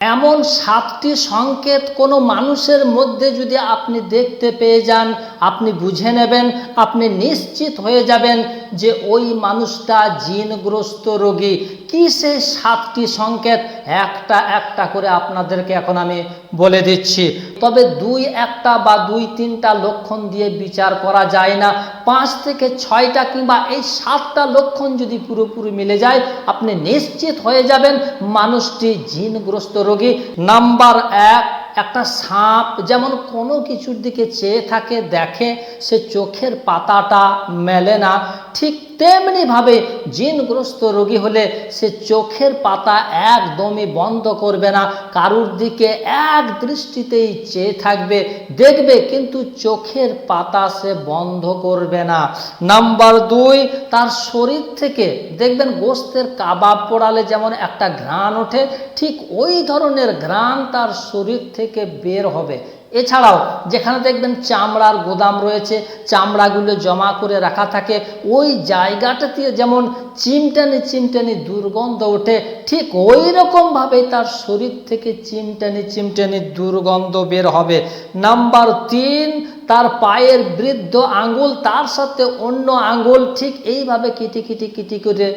এমন সাতটি সংকেত কোনো মানুষের মধ্যে যদি আপনি দেখতে পেয়ে যান, আপনি বুঝে নেবেন, আপনি নিশ্চিত হয়ে যাবেন যে ওই মানুষটা জিনগ্রস্ত রোগী। কী সেই সাতটি সংকেত? একটা একটা করে আপনাদেরকে এখন আমি বলে দিচ্ছি। তবে দুই একটা বা দুই তিনটা লক্ষণ দিয়ে বিচার করা যায় না। পাঁচ থেকে ছয়টা কিংবা এই সাতটা লক্ষণ যদি পুরোপুরি মিলে যায়, আপনি নিশ্চিত হয়ে যাবেন মানুষটি জিনগ্রস্ত রোগী। নাম্বার এক, একটা সাপ যেমন কোনো কিছুর দিকে চেয়ে থাকে, দেখে সে চোখের পাতাটা মেলে না। ঠিক তেমনিভাবে জিনগ্রস্ত রোগী হলে সে চোখের পাতা একদমই বন্ধ করবে না, কারুর দিকে এক দৃষ্টিতেই চেয়ে থাকবে, দেখবে কিন্তু চোখের পাতা সে বন্ধ করবে না। নাম্বার দুই, তার শরীর থেকে দেখবেন গোস্তের কাবাব পোড়ালে যেমন একটা ঘ্রাণ ওঠে, ঠিক ওই ধরনের ঘ্রাণ তার শরীর থেকে বের হবে। এছাড়াও যেখানে দেখবেন চামড়ার গোদাম রয়েছে, চামড়াগুলো জমা করে রাখা থাকে, ওই জায়গাটাতে যেমন চিমটানি চিমটানি দুর্গন্ধ ওঠে, ঠিক ওই রকমভাবে তার শরীর থেকে চিমটানি চিমটানি দুর্গন্ধ বের হবে। নাম্বার তিন তার পায়ের বৃদ্ধ আঙ্গুল তার সাথে অন্য আঙ্গুল ঠিক এইভাবে কিটি কিটি কিটি করে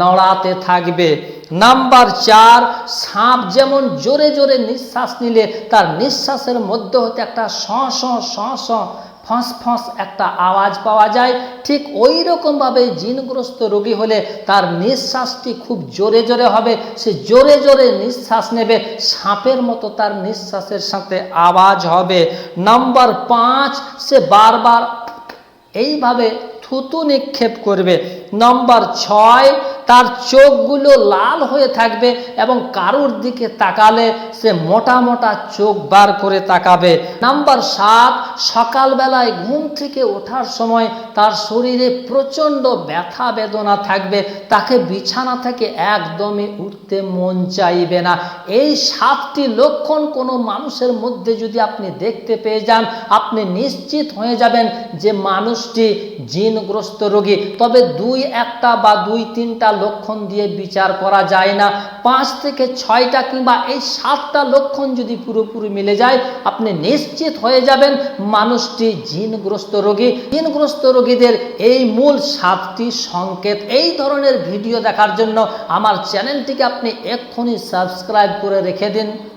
নড়াতে থাকবে। নাম্বার চার, সাপ যেমন জোরে জোরে নিঃশ্বাস নিলে, তার নিঃশ্বাসের মধ্যে হতে একটা স শ ফস ফস একটা আওয়াজ পাওয়া যায়। ঠিক ওই রকমভাবে জিনগ্রস্ত রোগী হলে তার নিঃশ্বাসটি খুব জোরে জোরে হবে। সে জোরে জোরে নিঃশ্বাস নেবে, সাপের মতো তার নিঃশ্বাসের সাথে আওয়াজ হবে। নাম্বার পাঁচ, সে বারবার এইভাবে থুতু নিক্ষেপ করবে। নম্বর ছয় তার চোখগুলো লাল হয়ে থাকবে এবং কারুর দিকে তাকালে সে মোটা মোটা চোখ বার করে তাকাবে। নাম্বার সাত, সকালবেলায় ঘুম থেকে ওঠার সময় তার শরীরে প্রচণ্ড ব্যথা বেদনা থাকবে। তাকে বিছানা থেকে একদমই উঠতে মন চাইবে না। এই সাতটি লক্ষণ কোনো মানুষের মধ্যে যদি আপনি দেখতে পেয়ে যান, আপনি নিশ্চিত হয়ে যাবেন যে মানুষটি জিনগ্রস্ত রোগী। তবে দুই একটা বা দুই তিনটা লক্ষণ দিয়ে বিচার করা যায় না। পাঁচ থেকে ছয়টা কিংবা এই সাতটা লক্ষণ যদি পুরোপুরি মিলে যায়, আপনি নিশ্চিত হয়ে যাবেন মানুষটি জিনগ্রস্ত রোগী। জিনগ্রস্ত রোগীদের এই মূল সাতটি সংকেত। এই ধরনের ভিডিও দেখার জন্য আমার চ্যানেলটিকে আপনি এক্ষুনি সাবস্ক্রাইব করে রেখে দিন।